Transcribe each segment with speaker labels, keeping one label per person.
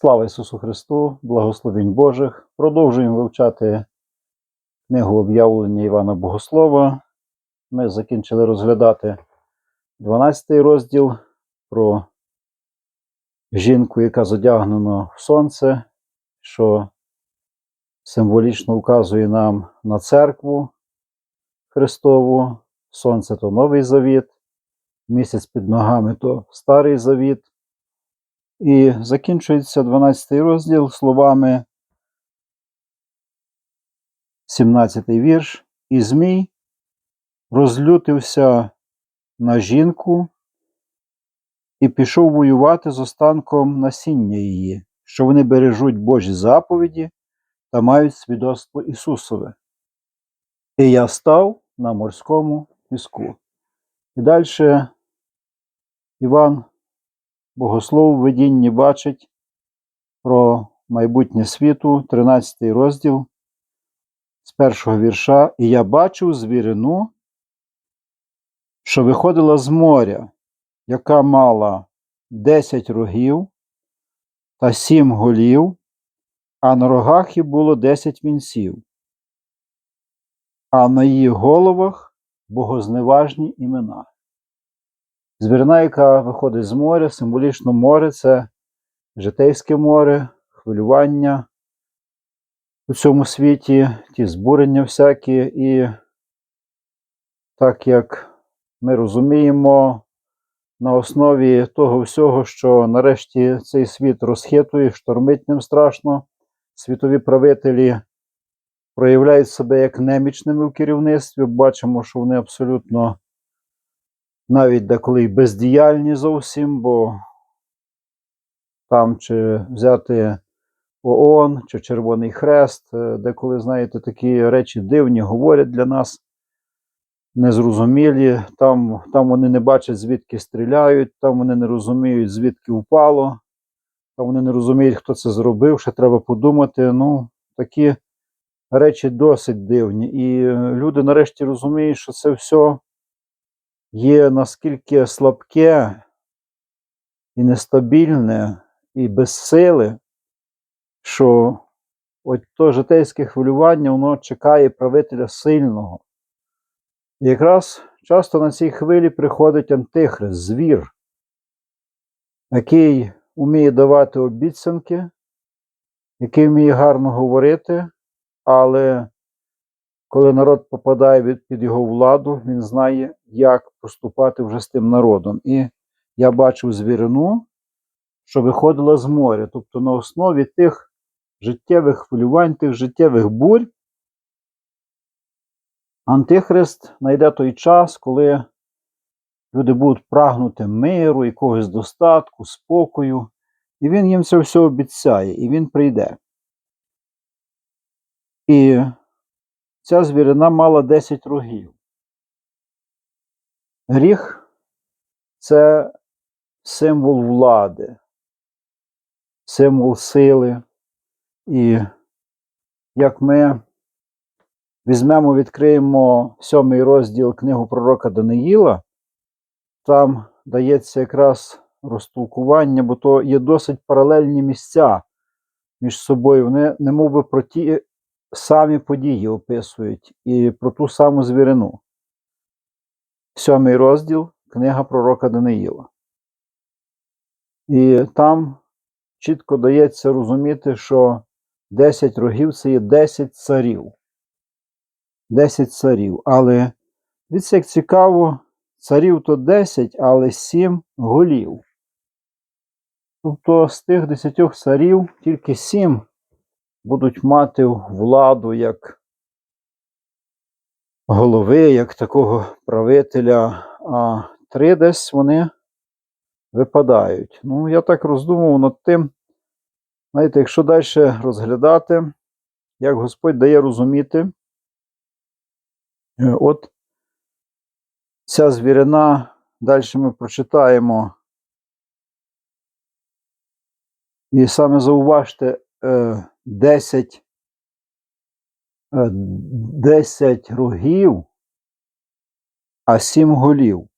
Speaker 1: Слава Ісусу Христу, благословень Божих. Продовжуємо вивчати книгу об'явлення Івана Богослова. Ми закінчили розглядати 12 розділ про жінку, яка задягнена в сонце, що символічно вказує нам на церкву Христову. Сонце то новий завіт, місяць під ногами то старий завіт. І закінчується 12 розділ словами 17 вірш. І Змій розлютився на жінку і пішов воювати з останком насіння її, що вони бережуть Божі заповіді та мають свідоцтво Ісусове. І я став на морському піску. І далі Іван Богослов видінні бачить про майбутнє світу, 13 розділ з першого вірша. І я бачив звірину, що виходила з моря, яка мала 10 рогів та 7 голів, а на рогах їй було 10 вінців, а на її головах богозневажні імена. Звірина, яка виходить з моря, символічно море це житейське море, хвилювання у цьому світі, ті збурення всякі, і так як ми розуміємо, на основі того всього, що нарешті цей світ розхитує, штормить ним страшно, світові правителі проявляють себе як немічними в керівництві, бачимо, що вони абсолютно навіть деколи й бездіяльні зовсім, бо там чи взяти ООН чи Червоний Хрест, е, деколи, знаєте, такі речі дивні говорять для нас, незрозумілі. Там, там вони не бачать, звідки стріляють, там вони не розуміють, звідки впало, там вони не розуміють, хто це зробив, ще треба подумати. Ну, такі речі досить дивні. І е, люди нарешті розуміють, що це все є наскільки слабке і нестабільне, і без сили, що от то житейське хвилювання воно чекає правителя сильного. І якраз часто на цій хвилі приходить антихрист, звір, який вміє давати обіцянки, який вміє гарно говорити, але коли народ попадає під його владу, він знає, як поступати вже з тим народом. І я бачив звірину, що виходила з моря. Тобто на основі тих життєвих хвилювань, тих життєвих бурь, Антихрист знайде той час, коли люди будуть прагнути миру, якогось достатку, спокою, і він їм це все обіцяє, і він прийде. І ця звірина мала 10 рогів. Гріх це символ влади, символ сили. І як ми візьмемо, відкриємо сьомий розділ книгу пророка Даниїла, там дається якраз розтолкування, бо то є досить паралельні місця між собою. Вони немов би про ті самі події описують і про ту саму звірину. Сьомий розділ книга пророка Даниїла. І там чітко дається розуміти, що 10 рогів це є 10 царів. 10 царів. Але дивіться, як цікаво, царів то 10, але 7 голів. Тобто з тих 10 царів тільки 7 будуть мати владу як голови, як такого правителя, а три десь вони випадають. Ну, я так роздумував над тим, знаєте, якщо далі розглядати, як Господь дає розуміти, е, от ця звірина, далі ми прочитаємо. І саме зауважте, 10 10 рогів, а 7 голів.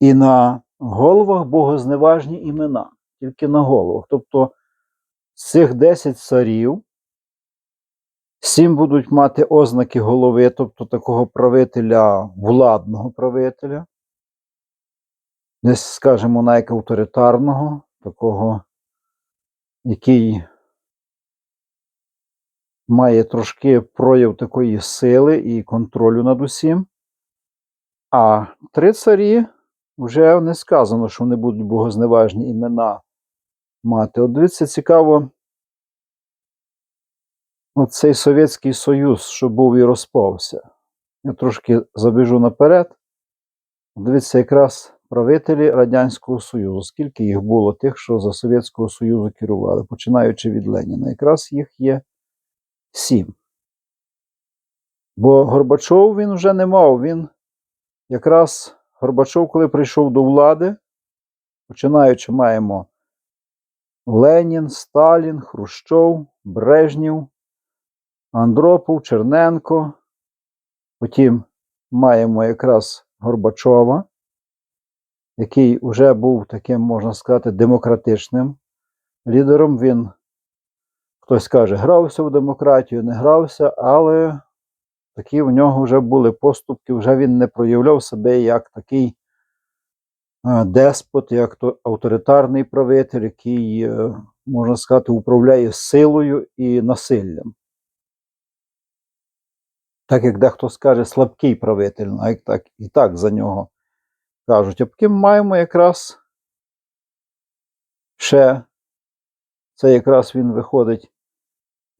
Speaker 1: І на головах богозневажні імена. тільки на головах. Тобто з цих 10 царів, 7 будуть мати ознаки голови, тобто такого правителя, владного правителя, десь, скажімо, навіть авторитарного, такого, який має трошки прояв такої сили і контролю над усім. А три царі вже не сказано, що вони будуть богозневажні імена мати. От дивіться, цікаво, оцей Совєтський Союз, що був і розпався. Я трошки забіжу наперед. Дивіться, якраз правителі Радянського Союзу. Скільки їх було тих, що за Совєтського Союзу керували, починаючи від Леніна. Якраз їх є сім. Бо Горбачов він вже не мав. Він якраз Горбачов, коли прийшов до влади, починаючи, маємо Ленін, Сталін, Хрущов, Брежнєв, Андропов, Черненко. Потім маємо якраз Горбачова, який вже був таким, можна сказати, демократичним лідером. Він, хтось каже, грався в демократію, не грався, але такі в нього вже були поступки, вже він не проявляв себе як такий е, деспот, як то авторитарний правитель, який, е, можна сказати, управляє силою і насиллям. Так як дехто скаже слабкий правитель, навіть так і так за нього кажуть. А потім маємо якраз ще, це якраз він виходить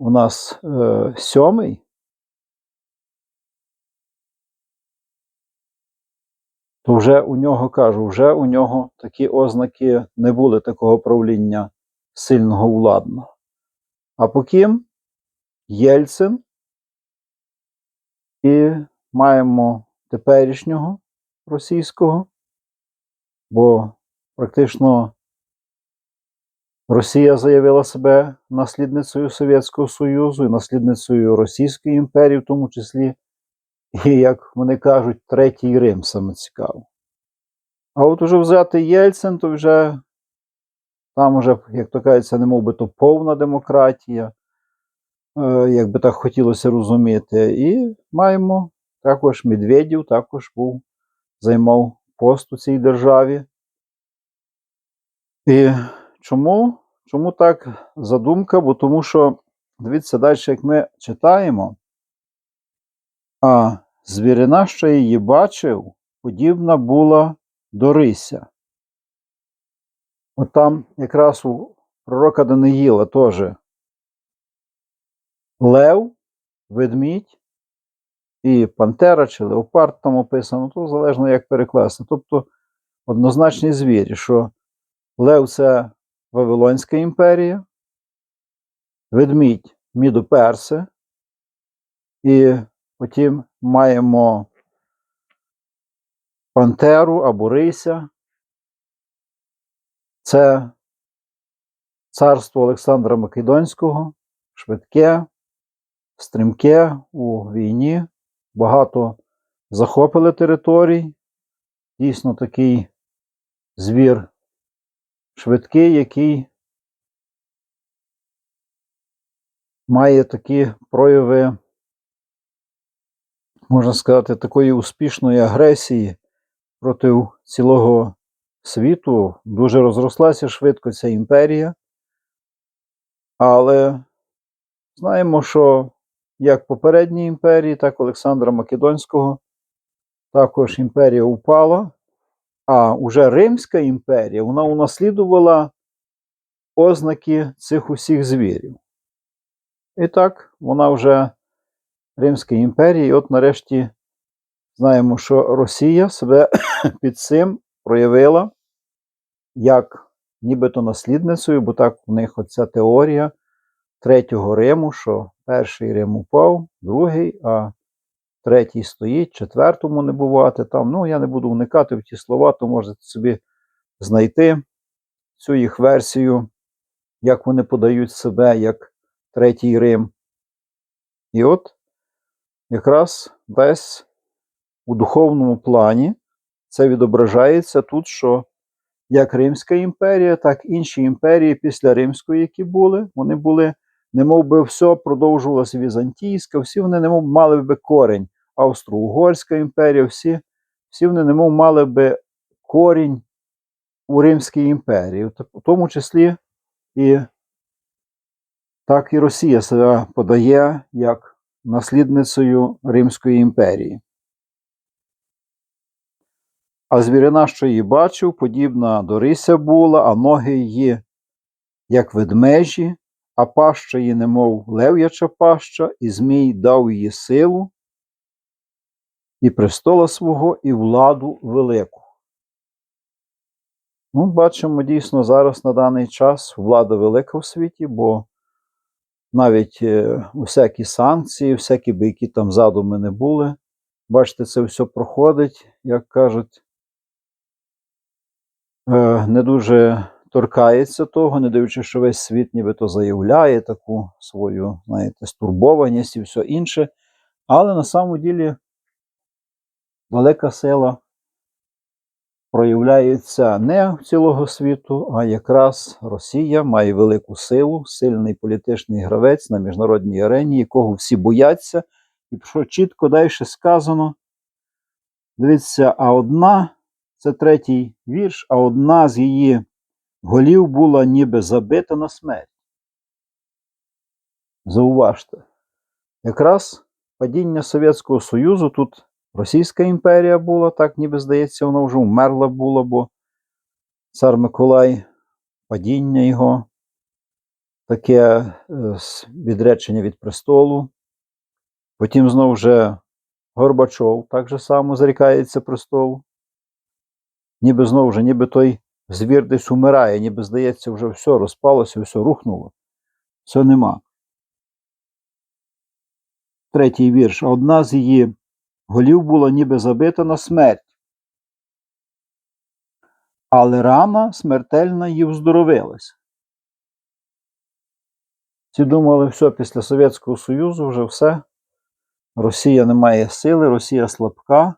Speaker 1: у нас е, сьомий. То вже у нього кажу, вже у нього такі ознаки не були такого правління сильного владного. А потім Єльцин і маємо теперішнього російського, бо практично Росія заявила себе наслідницею Совєтського Союзу і наслідницею Російської імперії, в тому числі, і, як вони кажуть, третій Рим саме цікаво. А от уже взяти Єльцин, то вже там вже, як то кажеться, не мов би то повна демократія, е, як би так хотілося розуміти. І маємо також Медведів, також був, займав пост у цій державі. І чому? Чому так задумка? Бо тому що, дивіться, далі, як ми читаємо, а звірина, що її бачив, подібна була до рися. От там якраз у пророка Даниїла теж лев, ведмідь і пантера чи леопард там описано, то залежно як перекласти. Тобто однозначні звірі, що лев це Вавилонська імперія, ведмідь Мідоперси, і потім маємо пантеру або рися. Це царство Олександра Македонського, швидке, стрімке у війні, багато захопили територій. Дійсно такий звір швидкий, який має такі прояви, можна сказати, такої успішної агресії проти цілого світу. Дуже розрослася швидко ця імперія. Але знаємо, що як попередні імперії, так Олександра Македонського, також імперія упала. А уже Римська імперія вона унаслідувала ознаки цих усіх звірів. І так, вона вже Римська імперія, і от нарешті знаємо, що Росія себе під цим проявила як нібито наслідницею, бо так в них оця теорія Третього Риму, що перший Рим упав, другий, а третій стоїть, четвертому не бувати там. Ну, я не буду вникати в ті слова, то можете собі знайти цю їх версію, як вони подають себе як третій Рим. І от якраз десь у духовному плані це відображається тут, що як Римська імперія, так і інші імперії після Римської, які були. Вони були, немов би все продовжувалося Візантійська, всі вони немов мали би корінь. Австро-Угорська імперія, всі, всі вони немов мали би корінь у Римській імперії, в тому числі і так і Росія себе подає як наслідницею Римської імперії. А звірина, що її бачив, подібна до рися була, а ноги її, як ведмежі, а паща її, немов лев'яча паща, і Змій дав їй силу, і престола свого, і владу велику. Ну, бачимо дійсно зараз на даний час влада велика в світі, бо навіть е, усякі санкції, всякі би які там задуми не були. Бачите, це все проходить, як кажуть, е, не дуже торкається того, не дивлячись, що весь світ нібито заявляє таку свою, знаєте, стурбованість і все інше. Але на самом ділі велика сила проявляється не цілого світу, а якраз Росія має велику силу, сильний політичний гравець на міжнародній арені, якого всі бояться. І що чітко далі сказано, дивіться, а одна, це третій вірш, а одна з її голів була ніби забита на смерть. Зауважте, якраз падіння Совєтського Союзу тут Російська імперія була, так ніби здається, вона вже вмерла була, бо цар Миколай, падіння його, таке е, відречення від престолу. Потім знову вже Горбачов так же само зарікається престолу. Ніби знову вже, ніби той звір десь умирає, ніби здається, вже все розпалося, все рухнуло. Все нема. Третій вірш. Одна з її голів була ніби забита на смерть. Але рана смертельна їй вздоровилась. Ці думали, все, після Совєтського Союзу вже все. Росія не має сили, Росія слабка.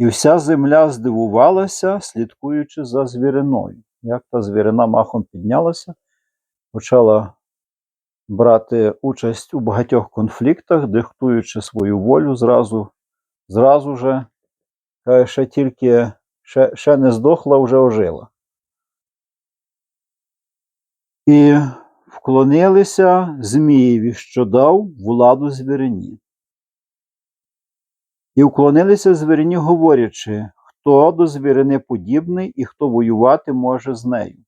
Speaker 1: І вся земля здивувалася, слідкуючи за звіриною. Як та звірина махом піднялася, почала брати участь у багатьох конфліктах, диктуючи свою волю зразу, зразу же, каже, ще тільки ще, ще не здохла, вже ожила. І вклонилися Змієві, що дав владу звірині. І вклонилися звірині, говорячи, хто до звірини подібний і хто воювати може з нею.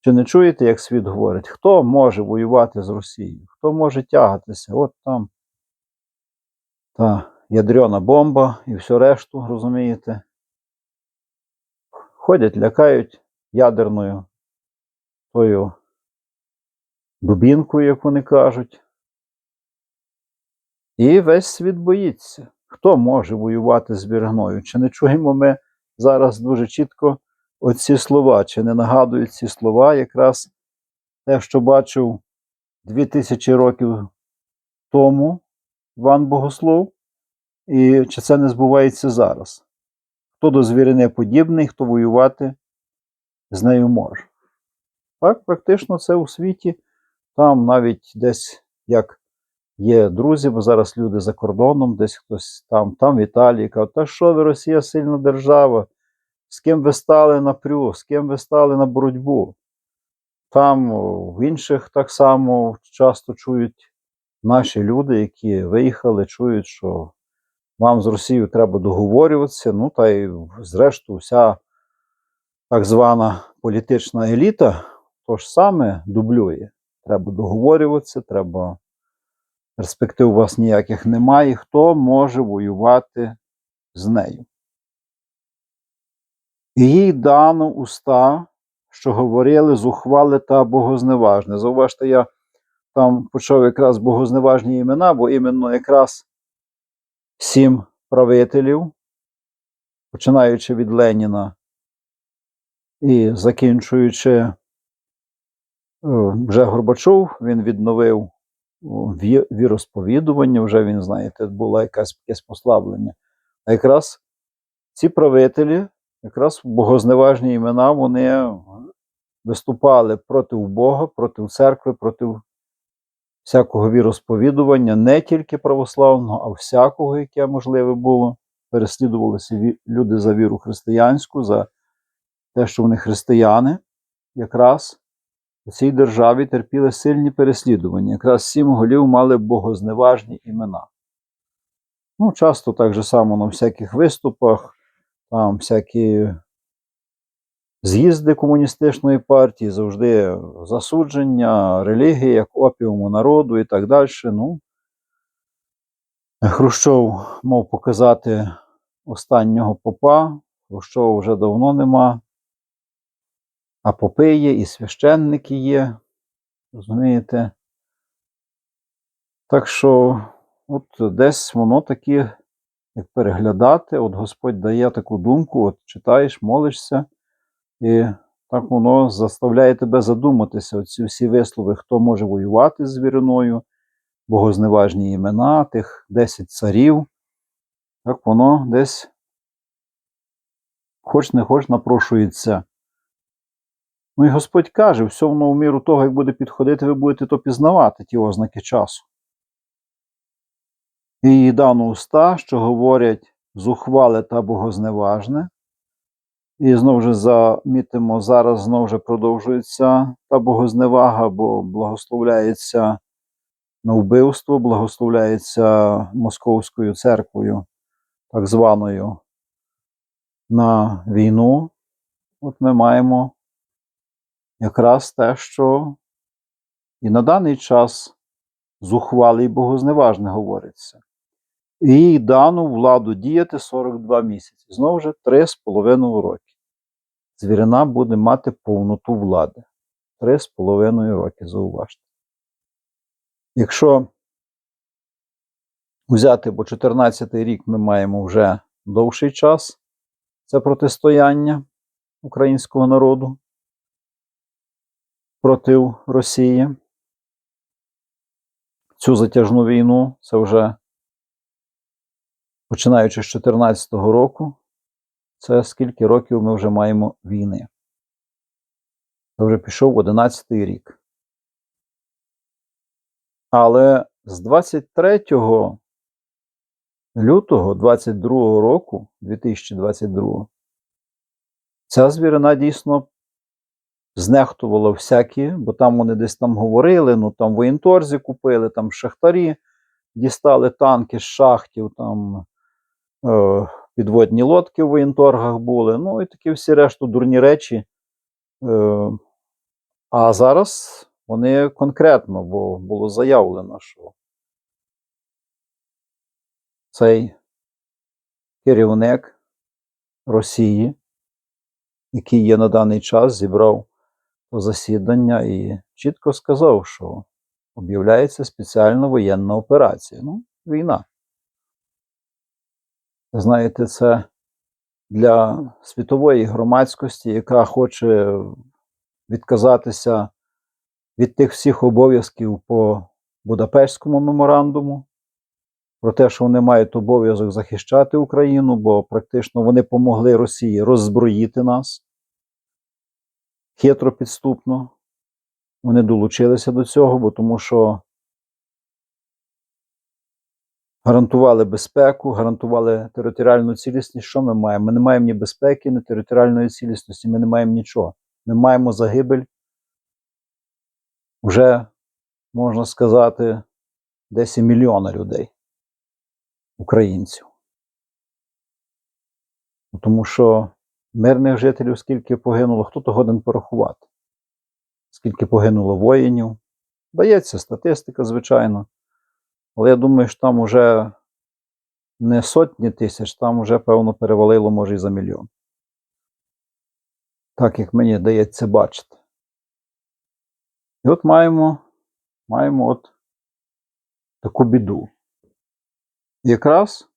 Speaker 1: Чи не чуєте, як світ говорить? Хто може воювати з Росією? Хто може тягатися? От там та ядрена бомба і все решту, розумієте? Ходять, лякають ядерною тою дубінкою, як вони кажуть. І весь світ боїться. Хто може воювати з віргною? Чи не чуємо ми зараз дуже чітко оці слова? Чи не нагадують ці слова якраз те, що бачив 2000 років тому Іван Богослов? І чи це не збувається зараз? Хто до звірини подібний, хто воювати з нею може? Так, практично це у світі. Там навіть десь як є друзі, бо зараз люди за кордоном, десь хтось там, там в Італії кажуть, та що ви, Росія сильна держава, з ким ви стали на прю, з ким ви стали на боротьбу. Там в інших так само часто чують наші люди, які виїхали, чують, що вам з Росією треба договорюватися. Ну та й зрештою, вся так звана політична еліта то ж саме дублює. Треба договорюватися, треба перспектив у вас ніяких немає. Хто може воювати з нею? І їй дано уста, що говорили зухвали та богозневажне. Зауважте, я там почав якраз богозневажні імена, бо іменно якраз сім правителів, починаючи від Леніна і закінчуючи е, вже Горбачов, він відновив віросповідування, вже він, знаєте, було якесь, якесь послаблення. А якраз ці правителі якраз богозневажні імена вони виступали проти Бога, проти церкви, проти всякого віросповідування, не тільки православного, а всякого, яке можливе було. Переслідувалися люди за віру християнську, за те, що вони християни, якраз у цій державі терпіли сильні переслідування. Якраз сім голів мали богозневажні імена. Ну, часто так же само на всяких виступах, там всякі з'їзди комуністичної партії, завжди засудження, релігії як опіуму народу і так далі. Ну, Хрущов мав показати останнього попа. Хрущова вже давно нема. А попи є, і священники є. Розумієте? Так що, от десь воно таке, як переглядати, от Господь дає таку думку, от читаєш, молишся, і так воно заставляє тебе задуматися. Оці всі вислови, хто може воювати з звіриною, богозневажні імена, тих 10 царів. Так воно десь, хоч не хоч, напрошується. Ну і Господь каже, воно в міру того, як буде підходити, ви будете то пізнавати, ті ознаки часу. І дано уста, що говорять зухвале та богозневажне. І знову ж замітимо, зараз знову ж продовжується та богозневага, бо благословляється на вбивство, благословляється Московською церквою, так званою, на війну. От ми маємо якраз те, що і на даний час зухвалий богозневажне говориться. І їй дано владу діяти 42 місяці. Знову ж 3,5 роки. Звірина буде мати повноту влади. 3,5 роки, зауважте. Якщо взяти, бо 14 рік ми маємо вже довший час, це протистояння українського народу проти Росії. Цю затяжну війну це вже починаючи з 2014 року, це скільки років ми вже маємо війни. Це вже пішов 11 рік. Але з 23 лютого 22 року, 2022, ця звірина дійсно знехтувала всякі, бо там вони десь там говорили, ну там воєнторзі купили, там шахтарі дістали танки з шахтів, там е, підводні лодки в воєнторгах були, ну і такі всі решту дурні речі. Е, а зараз вони конкретно, бо було заявлено, що цей керівник Росії, який є на даний час, зібрав засідання і чітко сказав, що об'являється спеціальна воєнна операція. Ну, війна. Знаєте, це для світової громадськості, яка хоче відказатися від тих всіх обов'язків по Будапештському меморандуму, про те, що вони мають обов'язок захищати Україну, бо практично вони помогли Росії роззброїти нас хитро підступно. Вони долучилися до цього, бо тому що гарантували безпеку, гарантували територіальну цілісність. Що ми маємо? Ми не маємо ні безпеки, ні територіальної цілісності, ми не маємо нічого. Ми маємо загибель вже, можна сказати, десь і мільйона людей, українців. Тому що мирних жителів скільки погинуло, хто то годен порахувати. Скільки погинуло воїнів. Дається статистика, звичайно. Але я думаю, що там уже не сотні тисяч, там вже, певно, перевалило, може, і за мільйон. Так як мені дається бачити. І от маємо, маємо от таку біду. Якраз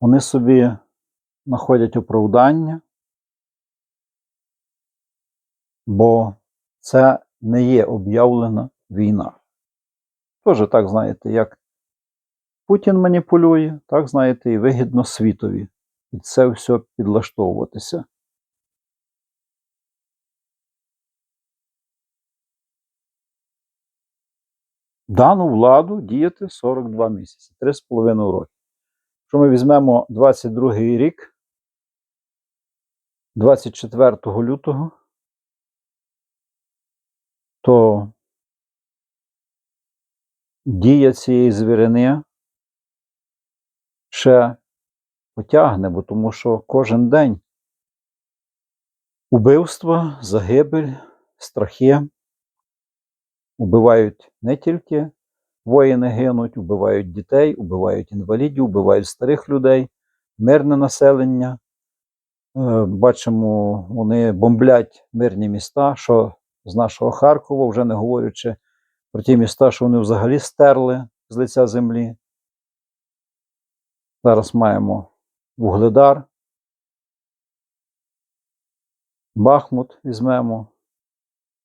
Speaker 1: вони собі знаходять оправдання, бо це не є об'явлена війна. Тоже так, знаєте, як Путін маніпулює, так знаєте, і вигідно світові. І це все підлаштовуватися. Дану владу діяти 42 місяці, 3,5 роки. Якщо ми візьмемо 22 рік, 24 лютого, то дія цієї звірини ще потягне, бо тому що кожен день убивства, загибель, страхи убивають не тільки воїни гинуть, убивають дітей, убивають інвалідів, убивають старих людей, мирне населення. Е, Бачимо, вони бомблять мирні міста, що з нашого Харкова, вже не говорячи про ті міста, що вони взагалі стерли з лиця землі. Зараз маємо Вугледар, Бахмут візьмемо,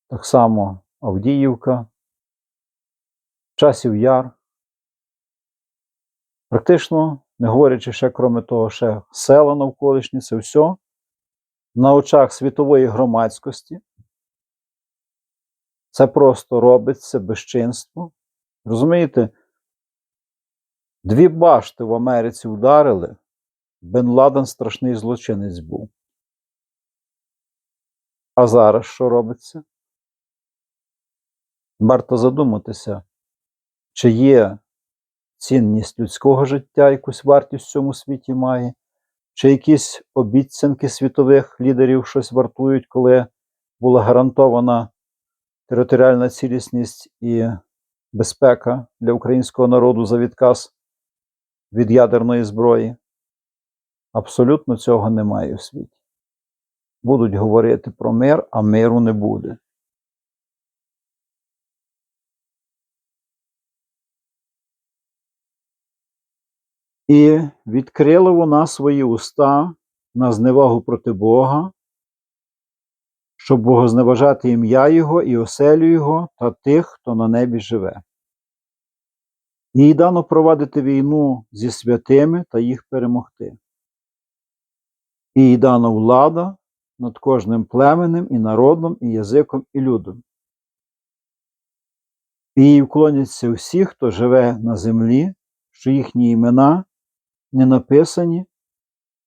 Speaker 1: так само Авдіївка, Часів Яр. Практично, не говорячи ще, крім того, ще села навколишні, це все на очах світової громадськості. Це просто робиться безчинство. Розумієте? Дві башти в Америці вдарили. Бен Ладен страшний злочинець був. А зараз що робиться? Варто задуматися, чи є цінність людського життя, якусь вартість в цьому світі має, чи якісь обіцянки світових лідерів щось вартують, коли була гарантована територіальна цілісність і безпека для українського народу за відказ від ядерної зброї. Абсолютно цього немає у світі. Будуть говорити про мир, а миру не буде. І відкрила вона свої уста на зневагу проти Бога, щоб богозневажати ім'я Його і оселю Його та тих, хто на небі живе. Їй дано провадити війну зі святими та їх перемогти. Їй дано влада над кожним племенем і народом, і язиком, і людом. І їй вклоняться всі, хто живе на землі, що їхні імена не написані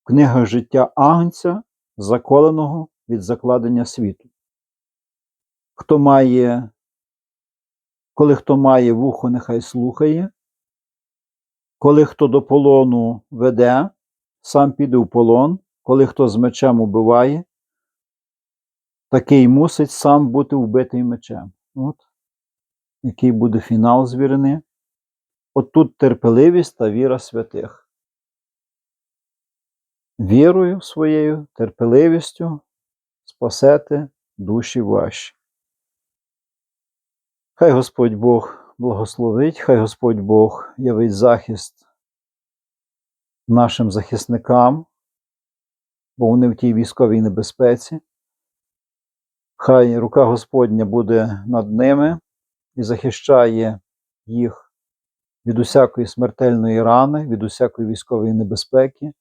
Speaker 1: в книгах життя Агнця, заколеного від закладення світу. Хто має, коли хто має вухо, нехай слухає, коли хто до полону веде, сам піде в полон, коли хто з мечем убиває, такий мусить сам бути вбитий мечем. От. Який буде фінал звірини? От тут терпеливість та віра святих. Вірою своєю, терпеливістю спасете душі ваші. Хай Господь Бог благословить, хай Господь Бог явить захист нашим захисникам, бо вони в тій військовій небезпеці. Хай рука Господня буде над ними і захищає їх від усякої смертельної рани, від усякої військової небезпеки.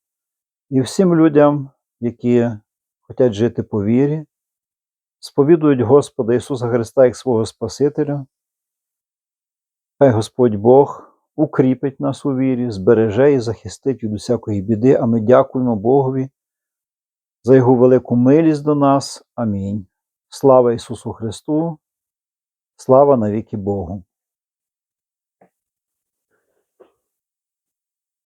Speaker 1: І всім людям, які хочуть жити по вірі, сповідують Господа Ісуса Христа як свого Спасителя. Хай Господь Бог укріпить нас у вірі, збереже і захистить від усякої біди, а ми дякуємо Богові за Його велику милість до нас. Амінь. Слава Ісусу Христу, слава навіки Богу.